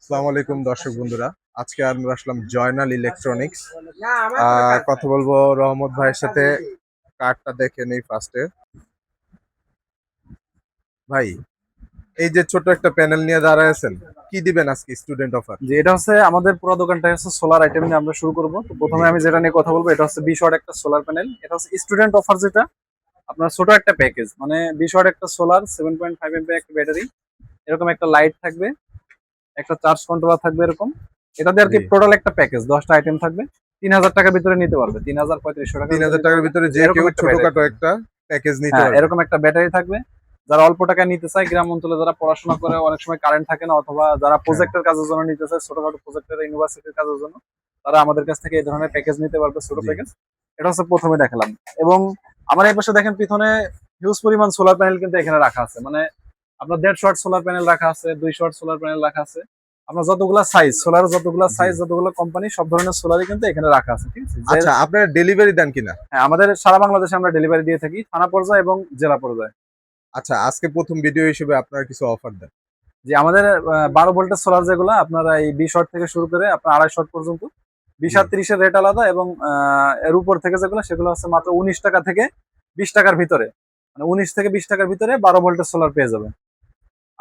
আসসালামু আলাইকুম, দর্শক বন্ধুরা। আজকে আমরা আসলাম জয়নাল ইলেকট্রনিক্স কথা বলব রহমত ভাইয়ের সাথে। কার্ডটা দেখে নেই ফার্স্টে ভাই, এই যে ছোট একটা প্যানেল নিয়ে দাঁড়ায় আছেন, কি দিবেন আজকে স্টুডেন্ট অফার যে এটা হচ্ছে আমাদের পুরো দোকানটা হচ্ছে সোলার আইটেম নিয়ে আমরা শুরু করব। তো প্রথমে আমি যেটা নিয়ে কথা বলব, এটা হচ্ছে বিশ ওয়াট একটা সোলার প্যানেল এটা হচ্ছে স্টুডেন্ট অফার যেটা। আপনার ছোট একটা প্যাকেজ মানে বিশ ওয়াট একটা solar seven point five MP একটা ব্যাটারি এরকম একটা লাইট থাকবে। একটা চার্জ কন্ট্রোলার থাকবে এরকম। এটা দিয়ে আর কি টোটাল একটা প্যাকেজ দশটা আইটেম থাকবে। তিন হাজার টাকার ভিতরে নিতে পারবে তিন হাজার পঁয়ত্রিশশো টাকা তিন হাজার টাকার ভিতরে যে কেউ ছোটখাটো একটা প্যাকেজ নিতে হ্যাঁ পারবে। এরকম একটা ব্যাটারি থাকবে। যারা অল্প টাকায় নিতে চায় গ্রাম অঞ্চলে যারা পড়াশোনা করে অনেক সময় কারেন্ট থাকে না অথবা যারা প্রজেক্টের কাজের জন্য নিতে চায় ছোটখাটো প্রজেক্টের ইউনিভার্সিটির কাজের জন্য তারা আমাদের কাছ থেকে এই ধরনের প্যাকেজ নিতে পারবে ছোট প্যাকেজ এটা হচ্ছে প্রথমে দেখালাম। এবং আমার এই পাশে দেখেন পিছনে হিউজ পরিমাণ সোলার প্যানেল কিন্তু এখানে রাখা আছে। মানে আপনার দেড় শর্ট সোলার প্যানেল রাখা আছে দুই শর্ট সোলার প্যানেল রাখা আছে। আপনার যতগুলা সাইজ সোলার যতগুলা। সাইজ যতগুলো কোম্পানি সব ধরনের সোলারই কিন্তু এখানে রাখা আছে ঠিক আছে? আচ্ছা আপনারা ডেলিভারি দেন কিনা? হ্যাঁ, আমাদের সারা বাংলাদেশে আমরা ডেলিভারি দিয়ে থাকি থানা পর্যায়ে এবং জেলা পর্যায়ে। আচ্ছা আজকে প্রথম ভিডিও হিসেবে আপনারা কিছু অফার দেন। যে আমাদের বারো ভোল্টের সোলার যেগুলো আপনারা এই বিশ শট থেকে শুরু করে আপনার আড়াই শট পর্যন্ত বিশ আর তিরিশের রেট আলাদা এবং এর উপর থেকে যেগুলো সেগুলো হচ্ছে মাত্র উনিশ টাকা থেকে বিশ টাকার ভিতরে। মানে উনিশ থেকে বিশ টাকার ভিতরে বারো ভোল্টের সোলার পেয়ে যাবে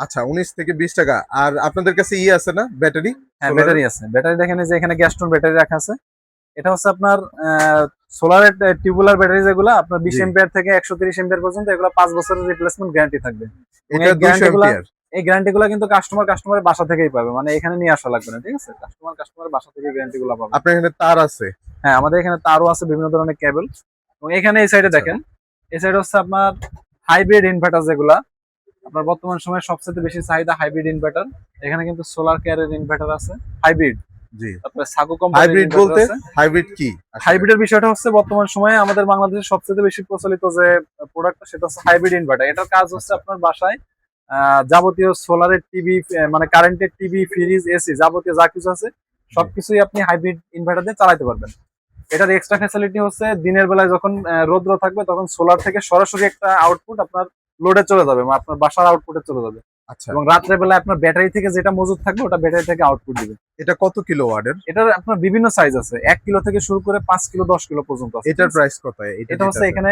আচ্ছা উনিশ থেকে বিশ টাকা। আর আপনাদের কাছে ই আছে না? ব্যাটারি? হ্যাঁ ব্যাটারি আছে। ব্যাটারি দেখেন যে এখানে গ্যাস্টন ব্যাটারি রাখা আছে। এটা হচ্ছে আপনার সোলারের টিউবুলার ব্যাটারি যেগুলো আপনার বিশ জি। এম্পিয়ার থেকে একশো তিরিশ এম্পিয়ার পর্যন্ত এগুলো পাঁচ বছরের রিপ্লেসমেন্ট গ্যারান্টি থাকবে। এটা এই গ্যারান্টি গুলো কিন্তু কাস্টমার কাস্টমারের বাসা থেকেই পাবে। মানে এখানে নিয়ে আসা লাগবে না ঠিক আছে? কাস্টমার কাস্টমারের বাসা থেকে গ্যারান্টি গুলো পাবে। আপনার এখানে তার আছে? হ্যাঁ আমাদের এখানে তারও আছে বিভিন্ন ধরনের কেবল এবং এখানে এই সাইডে দেখেন এই সাইডে হচ্ছে আপনার হাইব্রিড ইনভার্টার যেগুলা। আপনার বর্তমান সময়ে সবচেয়ে বেশি চাহিদা হাইব্রিড ইনভার্টার এখানে কিন্তু সোলার কেয়ারের ইনভার্টার আছে। হাইব্রিড জি। তারপরে সাগো কোম্পানির হাইব্রিড বলতে হাইব্রিড কি? হাইব্রিডের বিষয়টা হচ্ছে বর্তমান সময়ে আমাদের বাংলাদেশের সবচেয়ে বেশি প্রচলিত যে প্রোডাক্ট সেটা হচ্ছে হাইব্রিড ইনভার্টার এটার কাজ হচ্ছে আপনার বাসায় আহ, যাবতীয় সোলারের টিভি মানে কারেন্টের টিভি ফ্রিজ এসি যাবতীয় যা কিছু আছে সবকিছুই আপনি হাইব্রিড ইনভার্টার দিয়ে চালাতে পারবেন। এটার এক্সট্রা ফ্যাসিলিটি হচ্ছে দিনের বেলায় যখন রৌদ্র থাকবে তখন সোলার থেকে সরাসরি একটা আউটপুট আপনার লোডে চলে যাবে মানে আপনার বাসার আউটপুটে চলে যাবে। আচ্ছা। এবং রাত্রে বেলায় আপনার ব্যাটারি থেকে যেটা মজুদ থাকবে ওটা ব্যাটারি থেকে আউটপুট দিবে। এটা কত কিলো ওয়ার্ডের এটার আপনার বিভিন্ন সাইজ আছে। এক কিলো থেকে শুরু করে পাঁচ কিলো দশ কিলো পর্যন্ত আছে। এটার প্রাইস কত? এটা হচ্ছে এখানে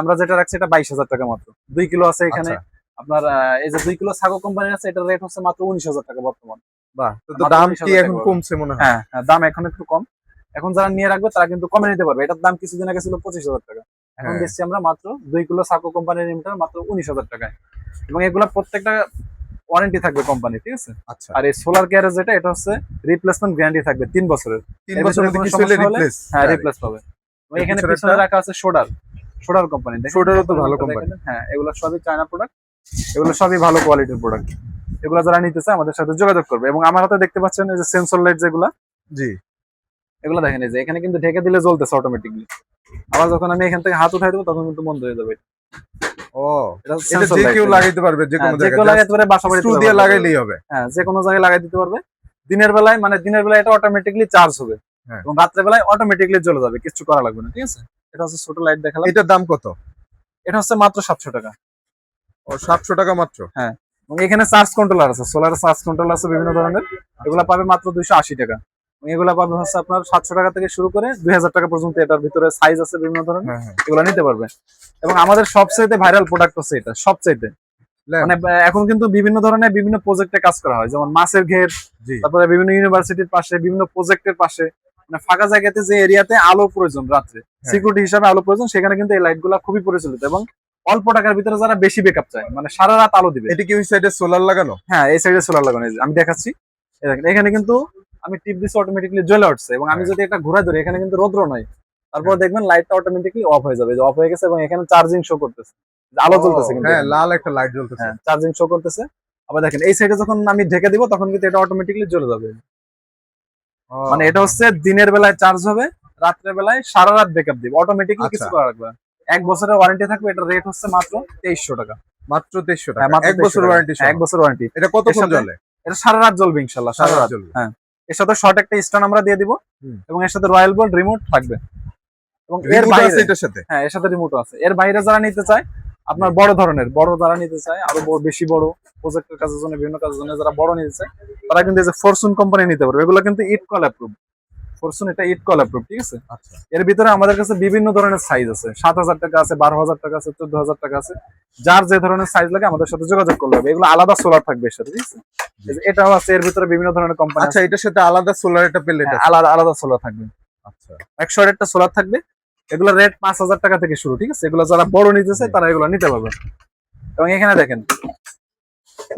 আমরা যেটা রাখছি এটা বাইশ হাজার টাকা মাত্র। দুই কিলো আছে এখানে। আচ্ছা, আপনার এই যে দুই কিলো সাগো কোম্পানির আছে এটার রেট হচ্ছে মাত্র উনিশ হাজার টাকা বর্তমান। বাহ তো দাম কি এখন কমছে মনে হয়? হ্যাঁ হ্যাঁ, দাম এখন একটু কম। এখন যারা নিয়ে রাখবে তারা কিন্তু কমে নিতে পারবে। এটার দাম কিছুদিন আগে ছিল পঁচিশ হাজার টাকা। এখন হ্যাঁ। দিচ্ছি আমরা মাত্র দুই কিলো সাকো কোম্পানির ইনভার্টার মাত্র উনিশ হাজার টাকায়। এবং এগুলা প্রত্যেকটা ওয়ারেন্টি থাকবে কোম্পানি ঠিক আছে? আচ্ছা। আর এই সোলার কেয়ারের যেটা এটা হচ্ছে রিপ্লেসমেন্ট গ্যারান্টি থাকবে তিন বছরের। তিন বছরের কিছু হলে রিপ্লেস হ্যাঁ রিপ্লেস পাবে। এখানে পিছনে রাখা আছে সোডার সোডার কোম্পানি সোডারও তো ভালো কোম্পানি হ্যাঁ এগুলো সবই চায়না প্রোডাক্ট এগুলো সবই ভালো কোয়ালিটির প্রোডাক্ট এগুলো যারা নিতে চায় আমাদের সাথে যোগাযোগ করবে। এবং আমার হাতে দেখতে পাচ্ছেন এই যে সেন্সর লাইট যেগুলো। জি। এগুলো দেখেন এই যে এখানে কিন্তু ঢেকে দিলে জ্বলতেছে অটোমেটিকলি আবার যখন আমি এখান থেকে হাত উঠাই দেবো তখন কিন্তু বন্ধ হয়ে যাবে। ও এটা এটা যে কেউ লাগাইতে পারবে যে হ্যাঁ, কোনো জায়গায় লাগাইতে পারে বাসা বাড়িতে দিয়ে লাগাইলেই হবে। হ্যাঁ যে কোনো জায়গায় লাগাই দিতে পারবে। দিনের বেলায় মানে দিনের বেলায় এটা অটোমেটিকলি চার্জ হবে। হ্যাঁ। এবং রাত্রে বেলায় অটোমেটিকলি জ্বলে যাবে কিছু করা লাগবে না ঠিক আছে? এটা হচ্ছে ছোট লাইট দেখালাম। এটার দাম কত? এটা হচ্ছে মাত্র সাতশো টাকা। ও সাতশো টাকা মাত্র? এবং এখানে চার্জ কন্ট্রোলার আছে সোলার চার্জ আছে বিভিন্ন ধরনের। এগুলা পাবে মাত্র দুইশো আশি টাকা। এবং এগুলা পাবে হচ্ছে আপনার সাতশো টাকা থেকে শুরু করে দুই হাজার টাকা পর্যন্ত এটার ভিতরে সাইজ আছে বিভিন্ন ধরনের। হ্যাঁ হ্যাঁ। এগুলো নিতে পারবে এবং আমাদের সবচেয়ে ভাইরাল প্রোডাক্ট হচ্ছে এটা সবচেয়ে মানে এখন কিন্তু বিভিন্ন ধরনের বিভিন্ন প্রজেক্টে কাজ করা হয়। যেমন মাছের ঘের তারপরে বিভিন্ন ইউনিভার্সিটির পাশে বিভিন্ন প্রজেক্টের পাশে। মানে ফাঁকা জায়গাতে যে এরিয়াতে আলো প্রয়োজন রাত্রে। হ্যাঁ। সিকিউরিটি হিসাবে আলো প্রয়োজন সেখানে কিন্তু এই লাইটগুলা খুবই পরিচালিত। এবং অল্প টাকার ভিতরে যারা বেশি বেকআপ চায় মানে সারা রাত আলো দিবে। এটা কি ওই সাইডে সোলার লাগানো? হ্যাঁ এই সাইডে সোলার লাগানো। আমি দেখাচ্ছি। এখানে কিন্তু আমি টিপ দিচ্ছি অটোমেটিকলি জ্বলে উঠছে এবং আমি হ্যাঁ। যদি এটা ঘোরা ধরি এখানে কিন্তু রৌদ্র নাই। তারপর দেখবেন লাইটটা অটোমেটিকলি অফ হয়ে যাবে অফ হয়ে গেছে এবং এখানে চার্জিং শো করতেছে। আলো জ্বলতেছে কিন্তু হ্যাঁ লাল একটা লাইট জ্বলতেছে। হ্যাঁ চার্জিং শো করতেছে। আবার দেখেন এই সাইডে যখন আমি ঢেকে দিব তখন কিন্তু এটা অটোমেটিকলি জ্বলে যাবে। মানে এটা হচ্ছে দিনের বেলায় চার্জ হবে রাত্রের বেলায় সারা রাত ব্যাকআপ দিবে। অটোমেটিকলি কিছু আচ্ছা। করা লাগবে এক বছরের ওয়ারেন্টি থাকবে এটা রেট হচ্ছে মাত্র তেইশশো টাকা। মাত্র হ্যাঁ, টাকা। এক বছর ওয়ারেন্টি হ্যাঁ, এক বছর ওয়ারেন্টি এটা কতক্ষণ জ্বলে? এটা সারা রাত জ্বলবে ইনশাল্লাহ সারা রাত জ্বলবে। এর সাথে শর্ট একটা স্ট্যান্ড আমরা দিয়ে দিব এবং এর সাথে রয়্যাল বোল্ট রিমোট থাকবে। এবং এর বাইরে এটার সাথে? হ্যাঁ এর সাথে রিমোটও আছে। এর বাইরে যারা নিতে চায় আপনার বড় ধরনের বড় যারা নিতে চায় আরও বেশি বড় প্রজেক্টের কাজের জন্য বিভিন্ন কাজের জন্য যারা বড় নিতে চায় তারা কিন্তু এই যে ফরচুন কোম্পানি নিতে পারবে। এগুলো কিন্তু ইট কল অ্যাপ্রুভ ফরচুন এটা ইট কল অ্যাপ্রুভ ঠিক আছে? আচ্ছা। এর ভিতরে আমাদের কাছে বিভিন্ন ধরনের সাইজ আছে। সাত হাজার টাকা আছে বারো হাজার টাকা আছে চোদ্দ হাজার টাকা আছে। যার যে ধরনের সাইজ লাগে আমাদের সাথে যোগাযোগ করলে হবে। এগুলো আলাদা সোলার থাকবে এর সাথে ঠিক আছে? এটাও আছে এর ভিতরে বিভিন্ন ধরনের কোম্পানি আচ্ছা এটার সাথে আলাদা সোলার একটা প্লেট আলাদা আলাদা সোলার থাকবে। আচ্ছা। একশো একটা সোলার থাকবে। এগুলো রেট পাঁচ হাজার টাকা থেকে শুরু ঠিক আছে? এগুলো যারা বড় নিতে চায় তারা এগুলো নিতে পারবে। এবং এখানে দেখেন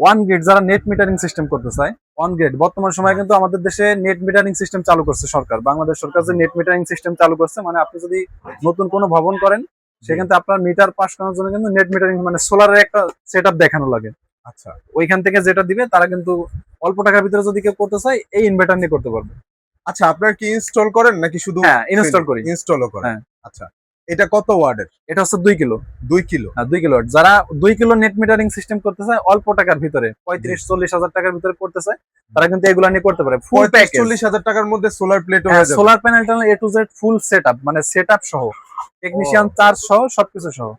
ওয়ান গ্রেড যারা নেট মিটারিং সিস্টেম করতে চায় ওয়ান গ্রেড বর্তমান সময়ে কিন্তু আমাদের দেশে নেট মিটারিং সিস্টেম চালু করছে সরকার। বাংলাদেশ সরকার যে নেট মিটারিং সিস্টেম চালু করছে মানে আপনি যদি নতুন কোনো ভবন করেন সেখানে আপনার মিটার পাস করার জন্য কিন্তু নেট মিটারিং মানে সোলারের একটা সেট দেখানো লাগে। আচ্ছা। ওইখান থেকে যেটা দিবে তারা কিন্তু অল্প টাকার ভিতরে যদি কেউ করতে চায় এই ইনভার্টার নিয়ে করতে পারবে। আচ্ছা আপনারা কি ইনস্টল করেন নাকি শুধু হ্যাঁ ইনস্টল করি। ইনস্টলও করেন? হ্যাঁ। আচ্ছা। এটা কত ওয়ার্ডের এটা হচ্ছে দুই কিলো। দুই কিলো। হ্যাঁ, দুই কিলো যারা দুই কিলো নেট মিটারিং সিস্টেম করতে চায় অল্প টাকার ভিতরে পঁয়ত্রিশ চল্লিশ হাজার টাকার ভিতরে করতে চায় তারা কিন্তু এগুলো নিয়ে করতে পারে। ফুল চল্লিশ হাজার টাকার মধ্যে solar plate solar panel A to Z full set up মানে সেট আপ সহ টেকনিশিয়ান চার্জ সহ সবকিছু সহ।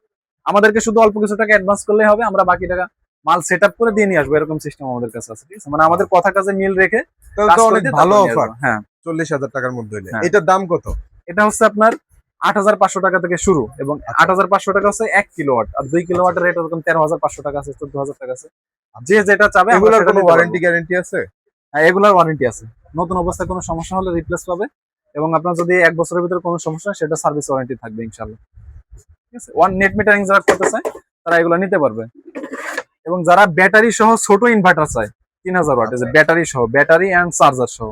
আমাদেরকে শুধু অল্প কিছু টাকা অ্যাডভান্স করলেই হবে আমরা বাকি টাকা মাল সেট করে দিয়ে নিয়ে আসব এরকম সিস্টেম আমাদের কাছে আছে ঠিক আছে? মানে আমাদের কথা কাজে মিল রেখে ভালো অফার হ্যাঁ। চল্লিশ হাজার টাকার মধ্যে হ্যাঁ। এটার দাম কত? এটা হচ্ছে আপনার আট হাজার পাঁচশো টাকা থেকে শুরু এবং আট হাজার পাঁচশো টাকা হচ্ছে এক কিলোওয়াট। আর দুই কিলোওয়াটের রেট এরকম তেরো হাজার পাঁচশো টাকা আছে চোদ্দ হাজার টাকা আছে। যে যেটা চাবে এগুলোর কোনো ওয়ারেন্টি গ্যারেন্টি আছে? হ্যাঁ এগুলোর ওয়ারেন্টি আছে। নতুন অবস্থায় কোনো সমস্যা হলে রিপ্লেস পাবে এবং আপনার যদি এক বছরের ভিতরে কোনো সমস্যা হয়, সেটা সার্ভিস ওয়ারেন্টি থাকবে ইনশাল্লাহ ঠিক আছে? ওয়ান নেট মিটারিং যারা করতে চায় তারা এগুলো নিতে পারবে। এবং যারা ব্যাটারি সহ ছোট ইনভার্টার চায় তিন হাজার ওয়াট আচ্ছা। ব্যাটারি সহ ব্যাটারি এন্ড চার্জার সহ।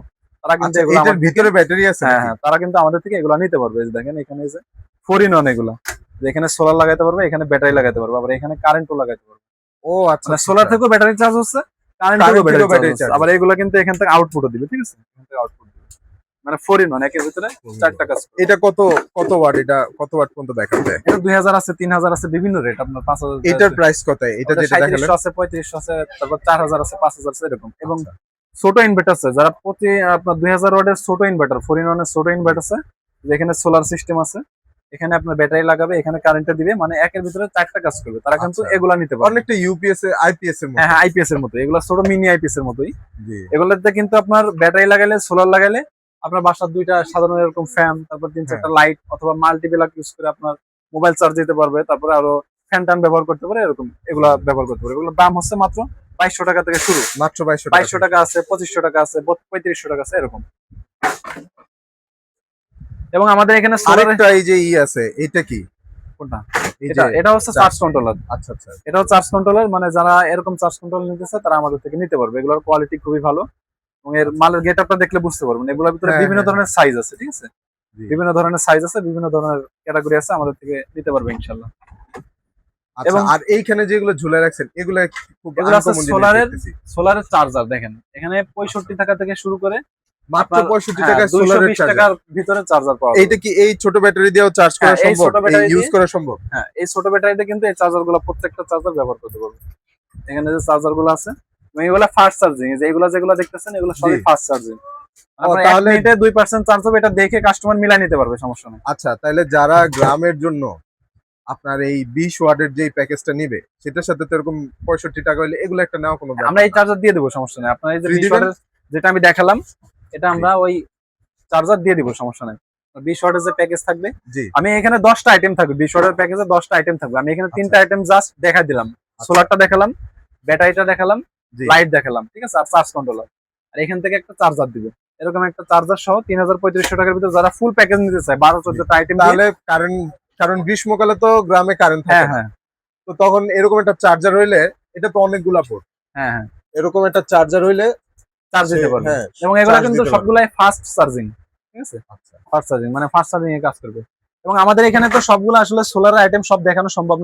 তারা কিন্তু আচ্ছা এটার আমাদের- ভিতরে ব্যাটারি আছে হ্যাঁ হ্যাঁ তারা কিন্তু আমাদের থেকে এগুলো নিতে পারবে দেখেন এখানে যে ফোর ইন ওয়ান এগুলো। এখানে সোলার লাগাতে পারবে এখানে ব্যাটারি লাগাতে পারবে আবার এখানে কারেন্টও লাগাতে পারবে। ও আচ্ছা মানে সোলার থেকেও ব্যাটারি চার্জ হচ্ছে কারেন্ট থেকেও ব্যাটারি চার্জ আবার এগুলো কিন্তু এখান থেকে আউটপুটও দিবে ঠিক আছে? এখান থেকে আউটপুট মানে ফোর ইন ওয়ান একের ভিতরে চারটা কাজ এটা কত কত ওয়াট এটা কত ওয়াট পর্যন্ত ব্যাকআপ দেয় এটা দুই হাজার আছে তিন হাজার আছে বিভিন্ন রেট আপনার পাঁচ হাজার এটার প্রাইস কত? এটা যেটা দেখালেন। আছে পঁয়ত্রিশশো আছে তারপর চার হাজার আছে পাঁচ হাজার আছে এরকম। এবং আচ্ছা। ছোট ইনভার্টার আছে। যারা প্রতি আপনার দুই হাজার ওয়াটের ছোট ইনভার্টার ফোর ইন ওয়ানের ছোট ইনভার্টার আছে যেখানে সোলার সিস্টেম আছে এখানে আপনার ব্যাটারি লাগাবে এখানে কারেন্টটা দিবে মানে একের ভিতরে চারটা কাজ করবে। তারা কিন্তু আচ্ছা। এগুলা নিতে পারবে। অনেকটা ইউপিএস এর আইপিএস এর মতো হ্যাঁ হ্যাঁ আইপিএস এর মতো এগুলা ছোট মিনি আইপিএস এর মতোই। এগুলোতে কিন্তু আপনার ব্যাটারি লাগাইলে সোলার লাগাইলে আপনার বাসার দুইটা সাধারণ এরকম ফ্যান তারপর তিন চারটা লাইট অথবা মাল্টি প্লাগ ইউজ করে আপনার মোবাইল চার্জ দিতে পারবে। তারপরে আরও ফ্যান টান ব্যবহার করতে পারে এরকম এগুলা ব্যবহার করতে পারে। এগুলোর দাম হচ্ছে মাত্র বাইশশো টাকা থেকে শুরু। মাত্র বাইশশো বাইশশো টাকা আছে পঁচিশশো টাকা আছে পঁয়ত্রিশশো টাকা আছে এরকম। এবং আমাদের এখানে আরেকটা এই যে ই আছে এটা কি? কোনটা? এটা এটা হচ্ছে চার্জ কন্ট্রোলার আচ্ছা আচ্ছা। এটাও চার্জ কন্ট্রোলার মানে যারা এরকম চার্জ কন্ট্রোল নিতে চায় তারা আমাদের থেকে নিতে পারবে। এগুলোর কোয়ালিটি খুবই ভালো। এবং এর মালের গেট আপটা দেখলে বুঝতে পারবেন। এগুলোর ভিতরে হ্যাঁ, বিভিন্ন হ্যাঁ। ধরনের সাইজ আছে ঠিক আছে? বিভিন্ন ধরনের সাইজ আছে বিভিন্ন ধরনের ক্যাটাগরি আছে আমাদের থেকে নিতে পারবে ইনশাল্লাহ এবং- আর এইখানে যেগুলো ঝুলে রাখছেন এগুলো খুব এগুলো আছে সোলারের সোলারের চার্জার দেখেন। এখানে পঁয়ষট্টি টাকা থেকে শুরু করে মাত্র আপনার- পঁয়ষট্টি হ্যাঁ, টাকায় 220 সোলারের টাকার ভিতরে চার্জার পাওয়া এইটা কি এই ছোট ব্যাটারি দিয়েও চার্জ করা হ্যাঁ, এই সম্ভব? ইউজ করা সম্ভব? হ্যাঁ এই ছোট ব্যাটারিতে কিন্তু এই চার্জারগুলো প্রত্যেকটা চার্জার ব্যবহার করতে পারবে এখানে যে চার্জারগুলো আছে এবং এগুলো ফাস্ট চার্জিং যে এগুলো যেগুলো দেখতেছেন এগুলো সবই জি। ফাস্ট চার্জিং তাহলে মিনিটে দুই পার্সেন্ট চার্জ হবে এটা দেখে কাস্টমার মিলাই নিতে পারবে সমস্যা নেই। আচ্ছা তাহলে যারা গ্রামের জন্য আপনার এই বিশ ওয়াটের যে প্যাকেজটা নিবে সেটার সাথে তো এরকম পঁয়ষট্টি টাকা হলে এগুলো একটা নেওয়া কোনো আমরা এই চার্জার দিয়ে দেবো সমস্যা নেই। আপনার এই যে বিশ ওয়াটের যেটা আমি দেখালাম এটা আমরা ওই চার্জার দিয়ে দিব সমস্যা নেই। বিশ ওয়াটের যে প্যাকেজ থাকবে আমি এখানে দশটা আইটেম থাকবে বিশ ওয়াটের প্যাকেজে দশটা আইটেম থাকবে। আমি এখানে তিনটা আইটেম জাস্ট দেখা দিলাম। আচ্ছা। সোলারটা দেখালাম ব্যাটারিটা দেখালাম লাইট দেখালাম ঠিক আছে? আর চার্জ কন্ট্রোলার আর এখান থেকে একটা চার্জার দিবে। এরকম একটা চার্জার সহ তিন হাজার পঁয়ত্রিশশো টাকার ভিতরে যারা ফুল প্যাকেজ নিতে চায় বারো চোদ্দটা আইটেম তাহলে কারেন্ট কারণ গ্রীষ্মকালে তো গ্রামে কারেন্ট হ্যাঁ থাকে হ্যাঁ। তো তখন এরকম একটা চার্জার হইলে এটা তো অনেকগুলা পোর্ট হ্যাঁ হ্যাঁ। এরকম একটা চার্জার হইলে চার্জ দিতে পারবে। হ্যাঁ এবং এগুলো কিন্তু সবগুলাই ফাস্ট চার্জিং ঠিক আছে? আচ্ছা। ফাস্ট চার্জিং মানে ফাস্ট চার্জিং এ কাজ করবে। এবং আমাদের এখানে তো সবগুলো আসলে সোলার আইটেম সব দেখানো সম্ভব